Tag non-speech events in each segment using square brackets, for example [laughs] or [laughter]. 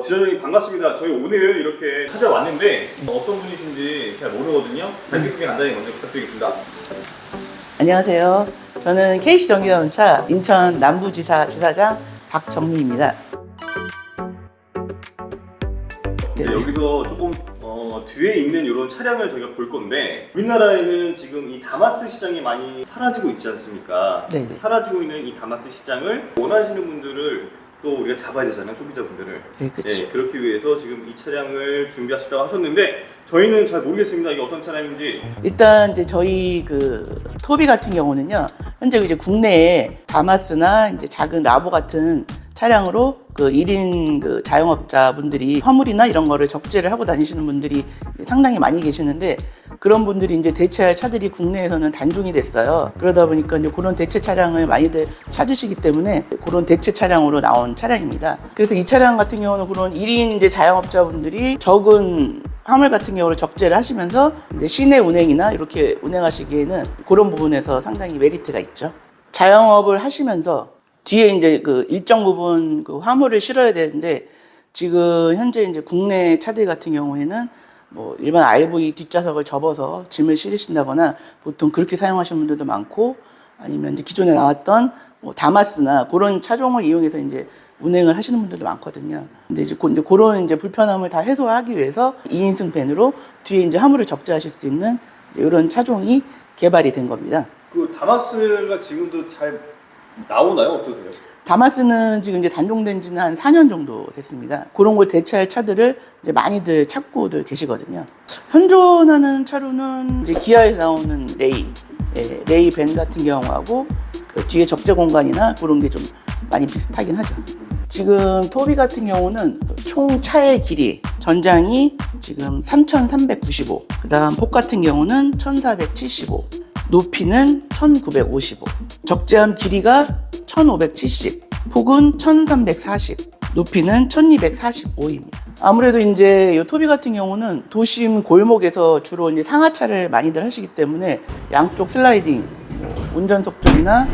어, 지선님 반갑습니다. 저희 오늘 이렇게 찾아왔는데 어, 어떤 분이신지 잘 모르거든요. 자기소개 간단히 먼저 부탁드리겠습니다. 안녕하세요. 저는 KC 전기자동차 인천 남부지사 지사장 박정미입니다. 네, 여기서 조금 어, 뒤에 있는 이런 차량을 저희가 볼 건데 우리나라에는 지금 이 다마스 시장이 많이 사라지고 있지 않습니까? 네. 사라지고 있는 이 다마스 시장을 원하시는 분들을 또 우리가 잡아야 되잖아요, 소비자분들을. 네, 그렇죠. 네, 그렇기 위해서 지금 이 차량을 준비하시다고 하셨는데 저희는 잘 모르겠습니다. 이게 어떤 차량인지. 일단 이제 저희 그 토비 같은 경우는요. 현재 이제 국내에 다마스나 이제 작은 라보 같은 차량으로 그 1인 그 자영업자분들이 화물이나 이런 거를 적재를 하고 다니시는 분들이 상당히 많이 계시는데 그런 분들이 이제 대체할 차들이 국내에서는 단종이 됐어요. 그러다 보니까 이제 그런 대체 차량을 많이들 찾으시기 때문에 그런 대체 차량으로 나온 차량입니다. 그래서 이 차량 같은 경우는 그런 1인 이제 자영업자분들이 적은 화물 같은 경우를 적재를 하시면서 이제 시내 운행이나 이렇게 운행하시기에는 그런 부분에서 상당히 메리트가 있죠. 자영업을 하시면서 뒤에 이제 그 일정 부분 그 화물을 실어야 되는데 지금 현재 이제 국내 차들 같은 경우에는 뭐 일반 RV 뒷좌석을 접어서 짐을 실으신다거나 보통 그렇게 사용하시는 분들도 많고 아니면 이제 기존에 나왔던 뭐 다마스나 그런 차종을 이용해서 이제 운행을 하시는 분들도 많거든요. 이제, 고, 이제 그런 이제 불편함을 다 해소하기 위해서 2인승 밴으로 뒤에 이제 화물을 적재하실 수 있는 이런 차종이 개발이 된 겁니다. 그 다마스가 지금도 잘 나오나요? 어떠세요? 다마스는 지금 이제 단종된 지는 한 4년 정도 됐습니다. 그런 걸 대체할 차들을 이제 많이들 찾고들 계시거든요. 현존하는 차로는 이제 기아에서 나오는 레이, 예, 레이 밴 같은 경우하고 그 뒤에 적재 공간이나 그런 게 좀 많이 비슷하긴 하죠. 지금 토비 같은 경우는 총 차의 길이 전장이 지금 3,395, 그 다음 폭 같은 경우는 1,475, 높이는 1,955, 적재함 길이가 1,570, 폭은 1,340, 높이는 1,245입니다. 아무래도 이제 이 토비 같은 경우는 도심 골목에서 주로 이제 상하차를 많이들 하시기 때문에 양쪽 슬라이딩, 뭐 운전석 쪽이나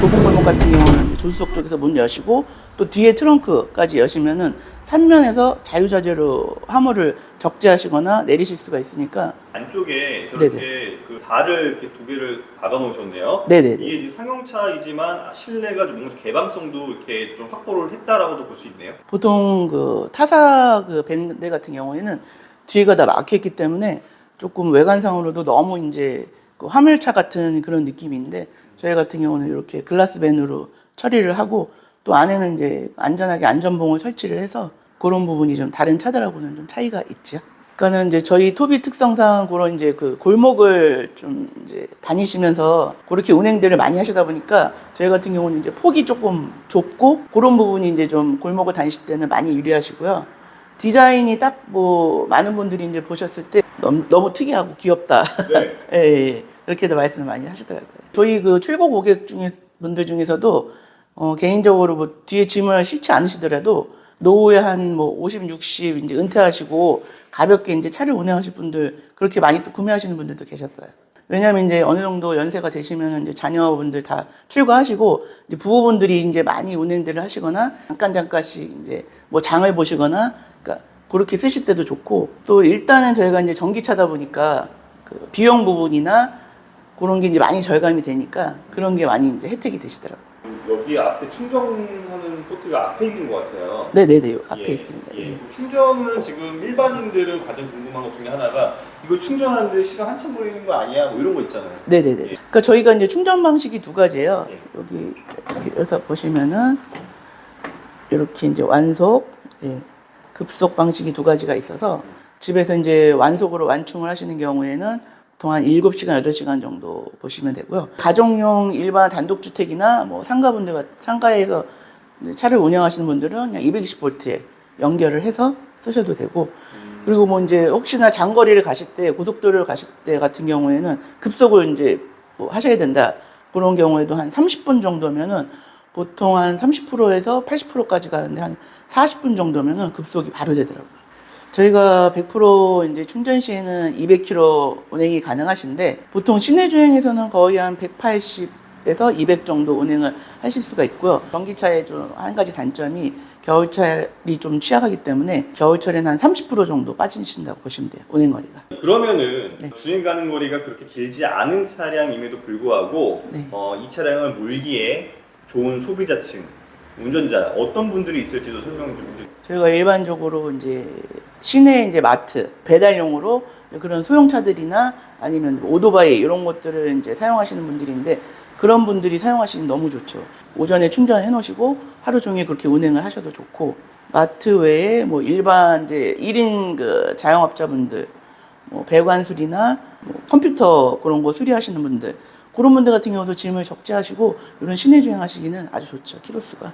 좁은 골목 같은 경우는 조수석 쪽에서 문 여시고 또 뒤에 트렁크까지 여시면은 산면에서 자유자재로 화물을 적재하시거나 내리실 수가 있으니까 안쪽에 저렇게 그 발을 이렇게 두 개를 박아 놓으셨네요. 네네네. 이게 이제 상용차이지만 실내가 좀 뭔가 개방성도 이렇게 좀 확보를 했다라고도 볼 수 있네요. 보통 그 타사 그 밴드 같은 경우에는 뒤가 다 막혀 있기 때문에 조금 외관상으로도 너무 이제 그 화물차 같은 그런 느낌인데 저희 같은 경우는 이렇게 글라스 밴으로 처리를 하고 또 안에는 이제 안전하게 안전봉을 설치를 해서 그런 부분이 좀 다른 차들하고는 좀 차이가 있죠. 그러니까는 이제 저희 토비 특성상 그런 이제 그 골목을 좀 이제 다니시면서 그렇게 운행들을 많이 하시다 보니까 저희 같은 경우는 이제 폭이 조금 좁고 그런 부분이 이제 좀 골목을 다니실 때는 많이 유리하시고요. 디자인이 딱 뭐 많은 분들이 이제 보셨을 때 너무, 너무 특이하고 귀엽다. 네. [laughs] 예, 예. 그렇게도 말씀을 많이 하시더라고요. 저희 그 출고 고객 중에 분들 중에서도 어, 개인적으로 뭐 뒤에 짐을 실지 않으시더라도 노후에 한 뭐 50, 60 이제 은퇴하시고 가볍게 이제 차를 운행하실 분들 그렇게 많이 또 구매하시는 분들도 계셨어요. 왜냐하면 이제 어느 정도 연세가 되시면 이제 자녀분들 다 출가하시고 이제 부부분들이 이제 많이 운행들을 하시거나 잠깐 잠깐씩 이제 뭐 장을 보시거나 그러니까 그렇게 쓰실 때도 좋고 또 일단은 저희가 이제 전기차다 보니까 그 비용 부분이나 그런 게 이제 많이 절감이 되니까 그런 게 많이 이제 혜택이 되시더라고요. 여기 앞에 충전 하는 포트가 앞에 있는 것 같아요. 네네네 요 앞에 예, 있습니다. 예. 예. 충전은 지금 일반인들은 가장 궁금한 것 중에 하나가 이거 충전하는데 시간 한참 걸리는 거 아니야? 뭐 이런 거 있잖아요. 네네네. 예. 그러니까 저희가 이제 충전 방식이 두 가지예요. 예. 여기 여기서 보시면은 이렇게 이제 완속, 예, 급속 방식이 두 가지가 있어서 집에서 이제 완속으로 완충을 하시는 경우에는 한 7시간, 8시간 정도 보시면 되고요. 가정용 일반 단독주택이나 뭐 상가분들, 같- 상가에서 차를 운영하시는 분들은 그냥 220V에 연결을 해서 쓰셔도 되고 그리고 뭐 이제 혹시나 장거리를 가실 때 고속도로를 가실 때 같은 경우에는 급속을 이제 뭐 하셔야 된다 그런 경우에도 한 30분 정도면은 보통 한 30%에서 80%까지 가는데 한 40분 정도면은 급속이 바로 되더라고요. 저희가 100% 이제 충전 시에는 200km 운행이 가능하신데 보통 시내 주행에서는 거의 한 180 에서 200 정도 운행을 하실 수가 있고요. 전기차의 좀 한 가지 단점이 겨울철이 좀 취약하기 때문에 겨울철에는 한 30% 정도 빠지신다고 보시면 돼요. 운행 거리가. 그러면은 네. 주행 가는 거리가 그렇게 길지 않은 차량임에도 불구하고 네. 어, 이 차량을 몰기에 좋은 소비자층, 운전자 어떤 분들이 있을지도 설명 좀 해주세요. 저희가 일반적으로 이제 시내 이제 마트 배달용으로 그런 소형차들이나 아니면 오토바이 이런 것들을 이제 사용하시는 분들인데 그런 분들이 사용하시면 너무 좋죠. 오전에 충전해 놓으시고 하루 종일 그렇게 운행을 하셔도 좋고 마트 외에 뭐 일반 이제 1인 그 자영업자분들 뭐 배관수리나 뭐 컴퓨터 그런 거 수리하시는 분들 그런 분들 같은 경우도 짐을 적재하시고 이런 시내 주행 하시기는 아주 좋죠. 키로수가.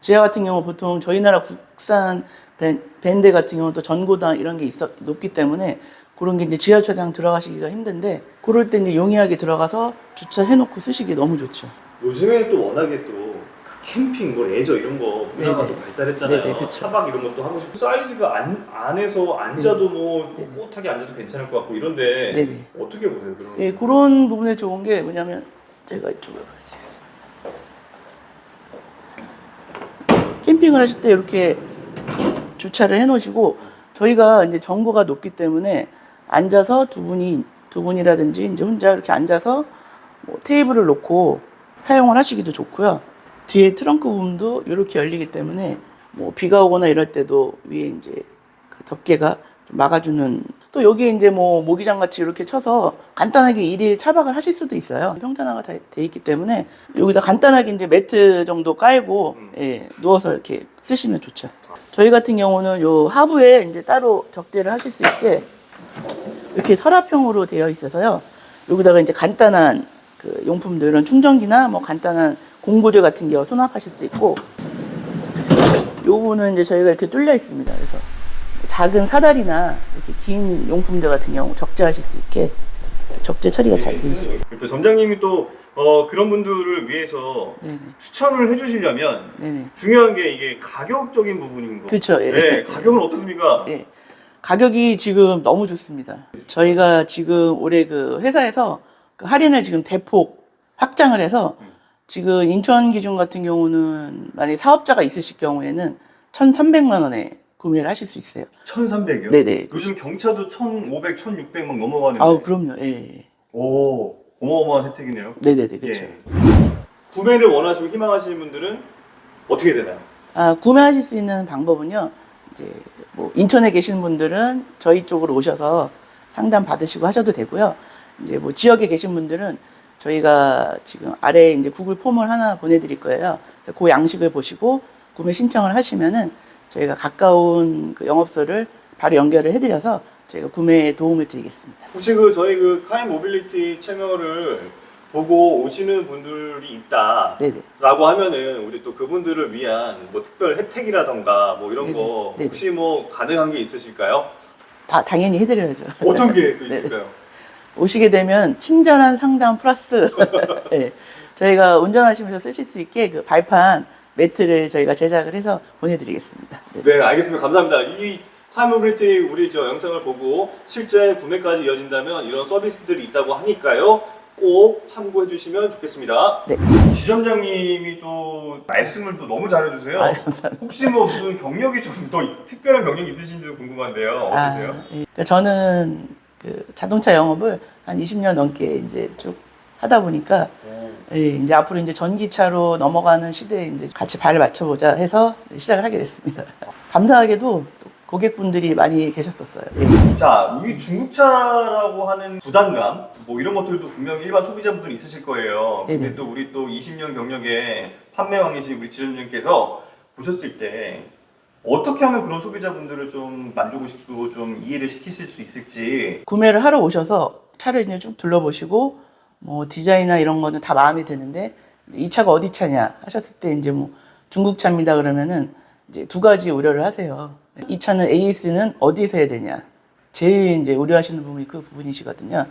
지하 같은 경우 보통 저희 나라 국산 밴, 밴드 같은 경우도 전고당 이런 게 있어 높기 때문에 그런 게 이제 지하주차장 들어가시기가 힘든데 그럴 때 이제 용이하게 들어가서 주차해놓고 쓰시기 너무 좋죠. 요즘에 또 워낙에 또 캠핑, 뭐 레저 이런 거 문화가 네네. 또 발달했잖아요. 네네, 그쵸. 차박 이런 것도 하고 싶고 사이즈가 안, 안에서 앉아도 뭐 네네. 꼿하게 앉아도 괜찮을 것 같고 이런데 네네. 어떻게 보세요? 그런 예, 그런 부분에 좋은 게 뭐냐면 제가 이쪽으로 가겠습니다. 캠핑을 하실 때 이렇게 주차를 해놓으시고 저희가 이제 전고가 높기 때문에 앉아서 두 분이 두 분이라든지 이제 혼자 이렇게 앉아서 뭐 테이블을 놓고 사용을 하시기도 좋고요. 뒤에 트렁크 부분도 이렇게 열리기 때문에 뭐 비가 오거나 이럴 때도 위에 이제 그 덮개가 좀 막아주는 또 여기에 이제 뭐 모기장 같이 이렇게 쳐서 간단하게 일일 차박을 하실 수도 있어요. 평탄화가 다 돼 있기 때문에 여기다 간단하게 이제 매트 정도 깔고 음. 예, 누워서 이렇게 쓰시면 좋죠. 저희 같은 경우는 요 하부에 이제 따로 적재를 하실 수 있게 이렇게 서랍형으로 되어 있어서요. 여기다가 이제 간단한 그 용품들은 충전기나 뭐 간단한 공구들 같은 게 수납하실 수 있고 요거는 이제 저희가 이렇게 뚫려 있습니다. 그래서 작은 사다리나 이렇게 긴 용품들 같은 경우 적재하실 수 있게 적재 처리가 잘 되어 있어요. 일단 점장님이 또 어, 그런 분들을 위해서 네네. 추천을 해주시려면 네네. 중요한 게 이게 가격적인 부분인 거. 그쵸, 예. 네, 가격은 어떻습니까? 예. 가격이 지금 너무 좋습니다. 저희가 지금 올해 그 회사에서 그 할인을 지금 대폭 확장을 해서 지금 인천 기준 같은 경우는 만약에 사업자가 있으실 경우에는 1,300만 원에 구매를 하실 수 있어요. 1,300이요? 네네. 요즘 경차도 1,500, 1,600 막 넘어가는데. 아우 그럼요. 예. 오, 어마어마한 혜택이네요. 네네네 그렇죠. 예. 구매를 원하시고 희망하시는 분들은 어떻게 되나요? 아, 구매하실 수 있는 방법은요. 이제 뭐 인천에 계신 분들은 저희 쪽으로 오셔서 상담 받으시고 하셔도 되고요. 이제 뭐 지역에 계신 분들은 저희가 지금 아래에 이제 구글 폼을 하나 보내드릴 거예요. 그 양식을 보시고 구매 신청을 하시면은 저희가 가까운 그 영업소를 바로 연결을 해드려서 저희가 구매에 도움을 드리겠습니다. 혹시 그 저희 그 카인 모빌리티 채널을 보고 오시는 분들이 있다. 네네. 라고 하면은 우리 또 그분들을 위한 뭐 특별 혜택이라던가 뭐 이런 네네. 거 네네. 혹시 뭐 가능한 게 있으실까요? 다 당연히 해드려야죠. 어떤 게 또 [laughs] 네. 있을까요? 오시게 되면 친절한 상담 플러스 예, [laughs] 저희가 운전하시면서 쓰실 수 있게 그 발판 매트를 저희가 제작을 해서 보내드리겠습니다. 네. 네, 알겠습니다. 감사합니다. 이 하이모빌리티 우리 저 영상을 보고 실제 구매까지 이어진다면 이런 서비스들이 있다고 하니까요. 꼭 참고해 주시면 좋겠습니다. 네. 지점장님이 또 말씀을 또 너무 잘해주세요. 아, 감사합니다. 혹시 뭐 무슨 경력이 좀 더 특별한 경력이 있으신지도 궁금한데요. 어떠세요? 아, 예. 그러니까 저는 그 자동차 영업을 한 20년 넘게 이제 쭉 하다 보니까 오. 예, 이제 앞으로 이제 전기차로 넘어가는 시대에 이제 같이 발을 맞춰보자 해서 시작을 하게 됐습니다. 감사하게도 또 고객분들이 많이 계셨었어요. 예. 자, 우리 중국차라고 하는 부담감, 뭐 이런 것들도 분명히 일반 소비자분들이 있으실 거예요. 근데 네네. 또 우리 또 20년 경력의 판매왕이신 우리 지점장님께서 보셨을 때 어떻게 하면 그런 소비자분들을 좀 만족을 시키고 좀 이해를 시키실 수 있을지. 구매를 하러 오셔서 차를 이제 쭉 둘러보시고 뭐 디자인이나 이런 거는 다 마음에 드는데 이 차가 어디 차냐 하셨을 때 이제 뭐 중국 차입니다 그러면은 이제 두 가지 우려를 하세요. 이 차는 AS는 어디서 해야 되냐. 제일 이제 우려하시는 부분이 그 부분이시거든요.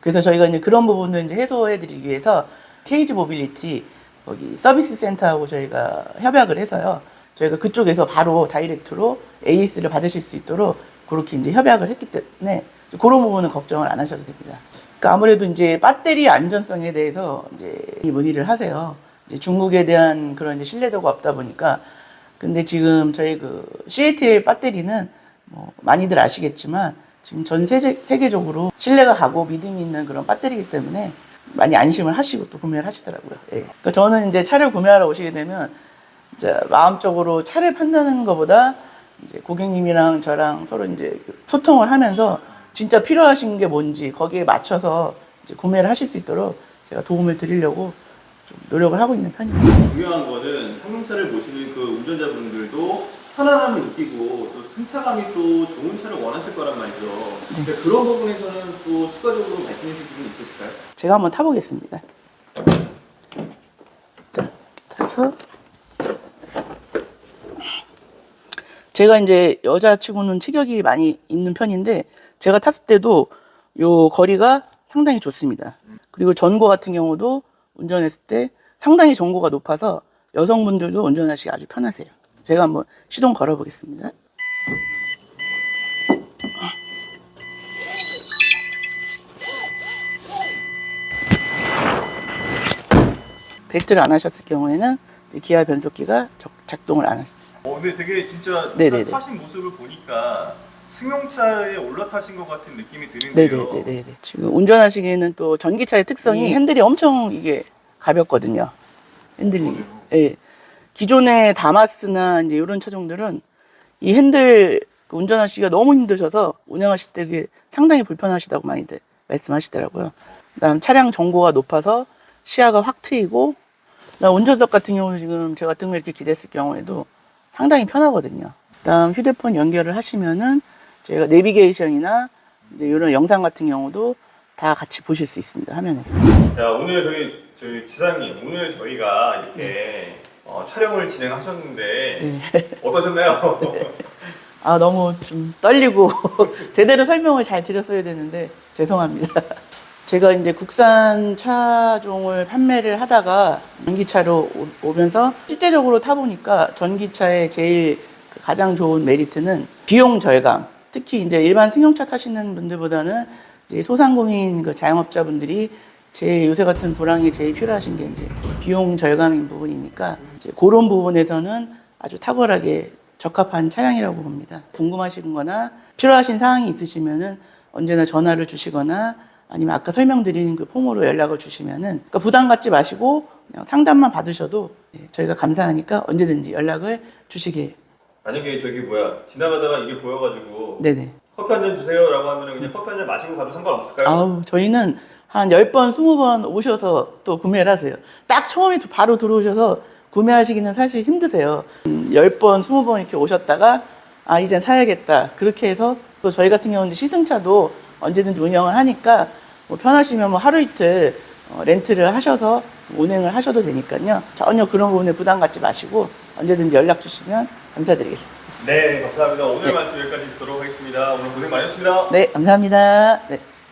그래서 저희가 이제 그런 부분을 이제 해소해드리기 위해서 케이지 모빌리티 거기 서비스 센터하고 저희가 협약을 해서요. 저희가 그쪽에서 바로 다이렉트로 AS를 받으실 수 있도록 그렇게 이제 협약을 했기 때문에 그런 부분은 걱정을 안 하셔도 됩니다. 그러니까 아무래도 이제 배터리 안전성에 대해서 이제 문의를 하세요. 이제 중국에 대한 그런 이제 신뢰도가 없다 보니까 근데 지금 저희 그 CATL 배터리는 뭐 많이들 아시겠지만 지금 전 세계, 세계적으로 신뢰가 가고 믿음이 있는 그런 배터리이기 때문에 많이 안심을 하시고 또 구매를 하시더라고요. 예. 그러니까 저는 이제 차를 구매하러 오시게 되면 이제 마음적으로 차를 판다는 것보다 이제 고객님이랑 저랑 서로 이제 그 소통을 하면서 진짜 필요하신 게 뭔지 거기에 맞춰서 이제 구매를 하실 수 있도록 제가 도움을 드리려고 좀 노력을 하고 있는 편입니다. 중요한 거는 상용차를 보시는 그 운전자분들도 편안함을 느끼고 또 승차감이 또 좋은 차를 원하실 거란 말이죠. 근데 그런 부분에서는 또 추가적으로 말씀해 주실 부분 있으실까요? 제가 한번 타보겠습니다. 자, 타서 제가 이제 여자치고는 체격이 많이 있는 편인데 제가 탔을 때도 요 거리가 상당히 좋습니다. 그리고 전고 같은 경우도 운전했을 때 상당히 전고가 높아서 여성분들도 운전하시기 아주 편하세요. 제가 한번 시동 걸어보겠습니다. 벨트를 안 하셨을 경우에는 기아 변속기가 적- 작동을 안 하십니다. 어, 근데 되게 진짜 네네네. 타신 모습을 보니까 승용차에 올라타신 것 같은 느낌이 드는데요. 네네네네. 지금 운전하시기에는 또 전기차의 특성이 핸들이 엄청 이게 가볍거든요. 핸들이. 예. 기존의 다마스나 이제 이런 차종들은 이 핸들 그 운전하시기가 너무 힘드셔서 운행하실 때 그게 상당히 불편하시다고 많이들 말씀하시더라고요. 그다음 차량 정고가 높아서 시야가 확 트이고 그다음 운전석 같은 경우는 지금 제가 등을 이렇게 기댔을 경우에도 상당히 편하거든요. 그다음 휴대폰 연결을 하시면은 저희가 내비게이션이나 이제 이런 영상 같은 경우도 다 같이 보실 수 있습니다 화면에서. 자 오늘 저희 저희 지사님 오늘 저희가 이렇게 어, 촬영을 진행하셨는데 네. 어떠셨나요? [laughs] 아 너무 좀 떨리고 [laughs] 제대로 설명을 잘 드렸어야 되는데 죄송합니다. 제가 이제 국산 차종을 판매를 하다가 전기차로 오- 오면서 실제적으로 타보니까 전기차의 제일 그 가장 좋은 메리트는 비용 절감. 특히 이제 일반 승용차 타시는 분들보다는 이제 소상공인 그 자영업자분들이 제일 요새 같은 불황에 제일 필요하신 게 이제 비용 절감인 부분이니까 이제 그런 부분에서는 아주 탁월하게 적합한 차량이라고 봅니다. 궁금하신 거나 필요하신 사항이 있으시면은 언제나 전화를 주시거나 아니면 아까 설명드린 그 폼으로 연락을 주시면은 그러니까 부담 갖지 마시고 그냥 상담만 받으셔도 예, 저희가 감사하니까 언제든지 연락을 주시길. 만약에 저기 뭐야 지나가다가 이게 보여가지고 네네. 커피 한 잔 주세요라고 하면 그냥 커피 한 잔 마시고 가도 상관없을까요? 아우, 저희는 한 10번, 20번 오셔서 또 구매를 하세요. 딱 처음에 바로 들어오셔서 구매하시기는 사실 힘드세요. 음, 10번, 20번 이렇게 오셨다가 아, 이젠 사야겠다. 그렇게 해서 또 저희 같은 경우는 시승차도 언제든지 운영을 하니까 뭐 편하시면 뭐 하루 이틀 어, 렌트를 하셔서 운행을 하셔도 되니까요. 전혀 그런 부분에 부담 갖지 마시고 언제든지 연락 주시면 감사드리겠습니다. 네 감사합니다. 오늘 네. 말씀 여기까지 듣도록 하겠습니다. 오늘 고생 많으셨습니다. 네, 감사합니다. 네.